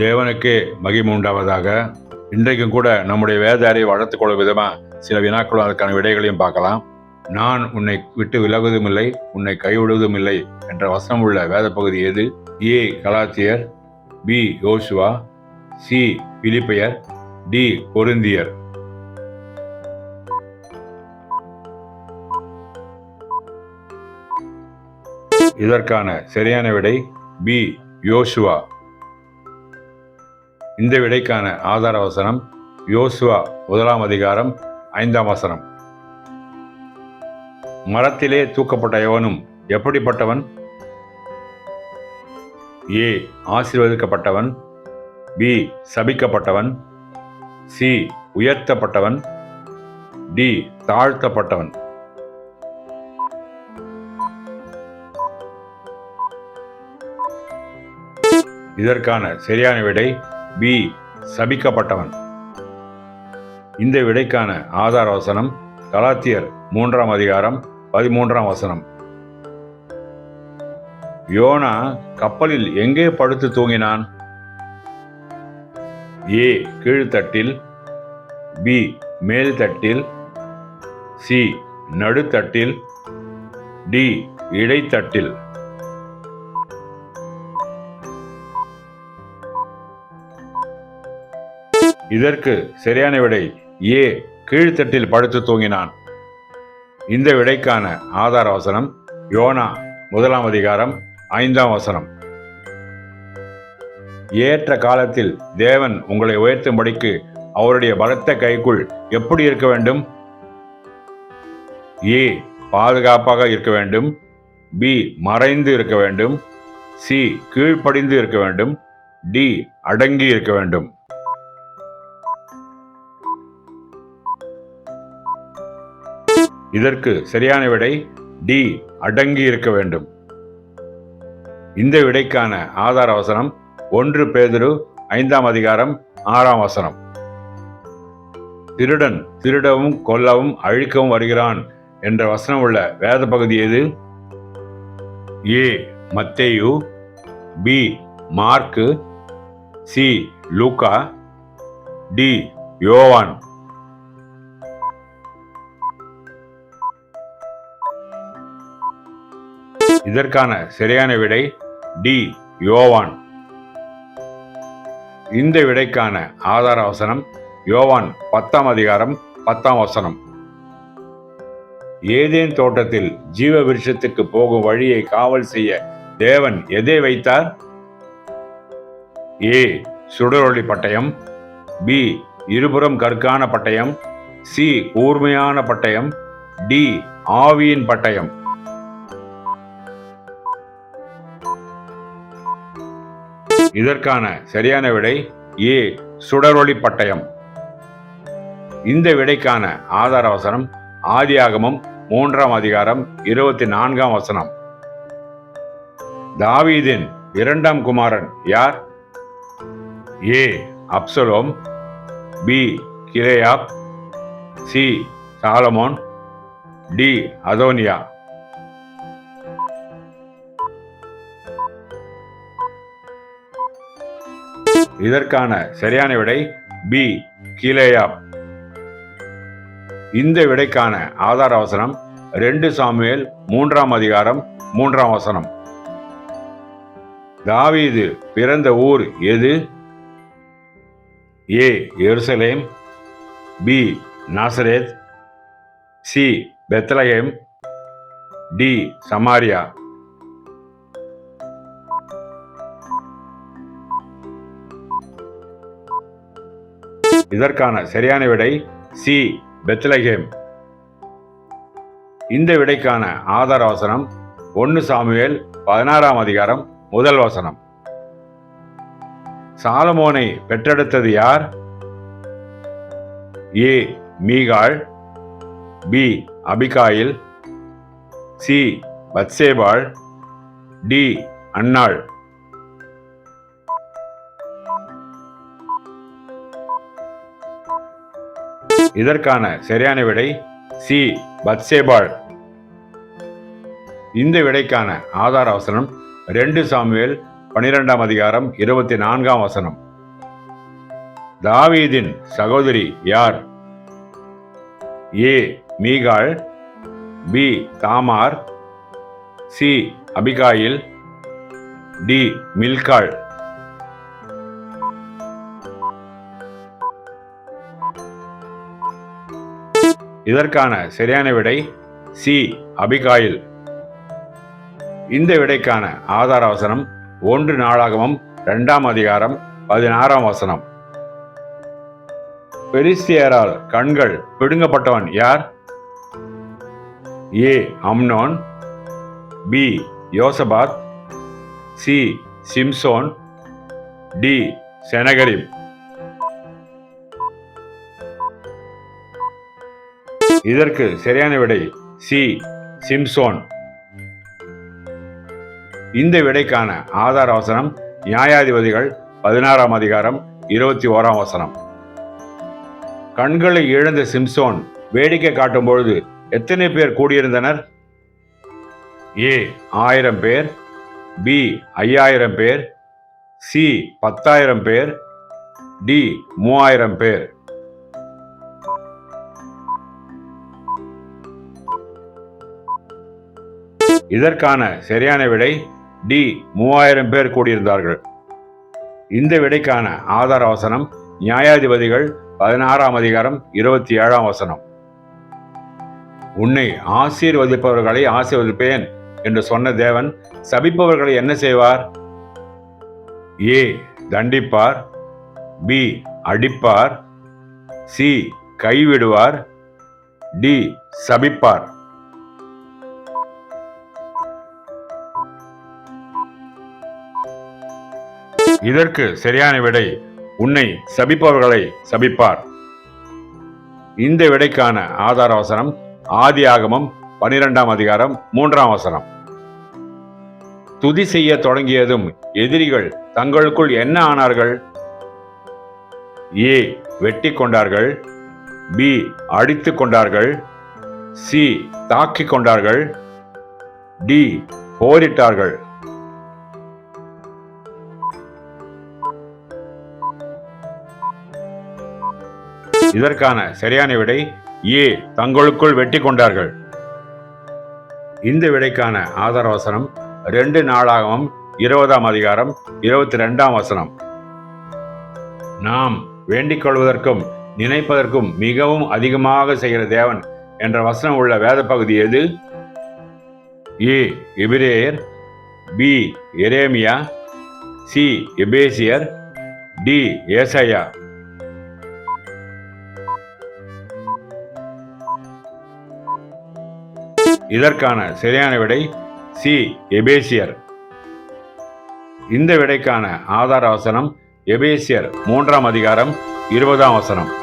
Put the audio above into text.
தேவனுக்கே மகிமை உண்டாவதாக. இன்றைக்கும் கூட நம்முடைய வேத அறிவை வளர்த்துக் கொள்ளும் விதமாக சில வினாக்களும் அதற்கான விடைகளையும் பார்க்கலாம். நான் உன்னை விட்டு விலகுவதும் இல்லை உன்னை கைவிடுவதும் இல்லை என்ற வசனம் உள்ள வேத பகுதி எது? ஏ கலாத்தியர் பி யோசுவா சி பிலிப்பையர் டி பொருந்தியர் இதற்கான சரியான விடை பி யோசுவா. இந்த விடைக்கான ஆதார வசனம் யோசுவா முதலாம் அதிகாரம் ஐந்தாம் வசனம். மரத்திலே தூக்கப்பட்ட எவனும் எப்படிப்பட்டவன்? ஏ. ஆசீர்வதிக்கப்பட்டவன். பி. சபிக்கப்பட்டவன். சி. உயர்த்தப்பட்டவன். டி. தாழ்த்தப்பட்டவன். இதற்கான சரியான விடை பி சபிக்கப்பட்டவன். இந்த விடைக்கான ஆதார வசனம் கலாத்தியர் மூன்றாம் அதிகாரம் பதிமூன்றாம் வசனம். யோனா கப்பலில் எங்கே படுத்து தூங்கினான்? ஏ. கீழ்த்தட்டில் பி மேல்தட்டில் சி நடுத்தட்டில் டி இடைத்தட்டில். இதற்கு சரியான விடை ஏ. கீழ்த்தட்டில் படுத்து தூங்கினான். இந்த விடைக்கான ஆதார வசனம் யோனா முதலாம் அதிகாரம் ஐந்தாம் வசனம். ஏற்ற காலத்தில் தேவன் உங்களை உயர்த்தும்படிக்கு அவருடைய பலத்த கைக்குள் எப்படி இருக்க வேண்டும்? ஏ. பாதுகாப்பாக இருக்க வேண்டும். பி. மறைந்து இருக்க வேண்டும். சி. கீழ்ப்படிந்து இருக்க வேண்டும். டி. அடங்கி இருக்க வேண்டும். இதற்கு சரியான விடை டி அடங்கி இருக்க வேண்டும். இந்த விடைக்கான ஆதார வசனம் ஒன்று பேதுரு ஐந்தாம் அதிகாரம் ஆறாம் வசனம். திருடன் திருடவும் கொல்லவும் அழிக்கவும் வருகிறான் என்ற வசனம் உள்ள வேத பகுதி எது? ஏ. மத்தேயு பி. மார்க்கு சி. லூக்கா டி. யோவான். இதற்கான சரியான விடை டி யோவான். இந்த விடைக்கான ஆதார வசனம் யோவான் பத்தாம் அதிகாரம் பத்தாம் வசனம். ஏதேன் தோட்டத்தில் ஜீவ விருஷத்துக்கு போகும் வழியை காவல் செய்ய தேவன் எதை வைத்தார்? ஏ சுடரொளி பட்டயம். பி இருபுறம் கற்கான பட்டயம். சி கூர்மையான பட்டயம். டி ஆவியின் பட்டயம். இதற்கான சரியான விடை ஏ சுடரொளி பட்டயம். இந்த விடைக்கான ஆதார வசனம் ஆதியாகமம் மூன்றாம் அதிகாரம் இருபத்தி நான்காம் வசனம். தாவீதின் இரண்டாம் குமாரன் யார்? ஏ அப்சலோம். பி கிரேயாப். சி சாலமோன். டி அதோனியா. இதற்கான சரியான விடை பி கீழேயா இந்த விடைக்கான ஆதார வசனம் ரெண்டு சாமுவேல் மூன்றாம் அதிகாரம் மூன்றாம் வசனம். தாவீது பிறந்த ஊர் எது? ஏ எருசலேம். பி நாசரேத். சி பெத்லஹேம். டி சமாரியா. இதற்கான சரியான விடை சி. பெத்லஹேம். இந்த விடைக்கான ஆதார வசனம் ஒன்று சாமுவேல் பதினாறாம் அதிகாரம் முதல் வசனம். சாலமோனை பெற்றெடுத்தது யார்? ஏ. மீகாள் பி. அபிகாயில் சி. பத்சேபாள் டி. அன்னாள். இதற்கான சரியான விடை சி. பத்சேபாள். இந்த விடைக்கான ஆதார வசனம் ரெண்டு சாமுவேல் பனிரெண்டாம் அதிகாரம் இருபத்தி நான்காம் வசனம். தாவீதின் சகோதரி யார்? ஏ. மீகாள் பி. தாமார் சி. அபிகாயில் டி. மில்காள். இதற்கான சரியான விடை சி அபிகாயில். இந்த விடைக்கான ஆதார வசனம் ஒன்று நாளாகமம் இரண்டாம் அதிகாரம் பதினாறாம் வசனம். பெரிஸ்தியரால் கண்கள் பிடுங்கப்பட்டவன் யார்? ஏ அம்னோன். பி யோசபாத். சி சிம்சோன். டி செனகரிம். இதற்கு சரியான விடை சி. சிம்சோன். இந்த விடைக்கான ஆதார வசனம் நியாயாதிபதிகள் பதினாறாம் அதிகாரம் இருபத்தி ஓராம் வசனம் கண்களை இழந்த சிம்சோன் வேடிக்கை காட்டும் பொழுது எத்தனை பேர் கூடியிருந்தனர்? ஏ. ஆயிரம் பேர் பி. ஐயாயிரம் பேர் சி. பத்தாயிரம் பேர் டி. மூவாயிரம் பேர். இதற்கான சரியான விடை டி மூவாயிரம் பேர் கூடியிருந்தார்கள். இந்த விடைக்கான ஆதார வசனம் நியாயாதிபதிகள் பதினாறாம் அதிகாரம் இருபத்தி ஏழாம் வசனம். உன்னை ஆசீர்வதிப்பவர்களை ஆசீர்வதிப்பேன் என்று சொன்ன தேவன் சபிப்பவர்களை என்ன செய்வார்? ஏ தண்டிப்பார். பி அடிப்பார். சி கைவிடுவார். டி சபிப்பார். இதற்கு சரியான விடை உன்னை சபிப்பவர்களை சபிப்பார். இந்த விடைக்கான ஆதார வசனம் ஆதி ஆகமம் பனிரெண்டாம் அதிகாரம் மூன்றாம் வசனம். துதி செய்ய தொடங்கியதும் எதிரிகள் தங்களுக்குள் என்ன ஆனார்கள்? ஏ வெட்டி கொண்டார்கள். பி அடித்து கொண்டார்கள். சி தாக்கிக் கொண்டார்கள். டி போரிட்டார்கள். இதற்கான சரியான விடை ஏ. தங்களுக்குள் வெட்டி கொண்டார்கள். இந்த விடைக்கான ஆதார வசனம் ரெண்டு நாளாகவும் இருபதாம் அதிகாரம் இருபத்தி ரெண்டாம் வசனம். நாம் வேண்டிக் கொள்வதற்கும் நினைப்பதற்கும் மிகவும் அதிகமாக செய்கிற தேவன் என்ற வசனம் உள்ள வேத பகுதி எது? ஏ. எபிரேயர் பி. எரேமியா சி. எபேசியர் டி. ஏசையா. இதற்கான சரியான விடை சி. எபேசியர். இந்த விடைக்கான ஆதார வசனம் எபேசியர் மூன்றாம் அதிகாரம் இருபதாம் வசனம்.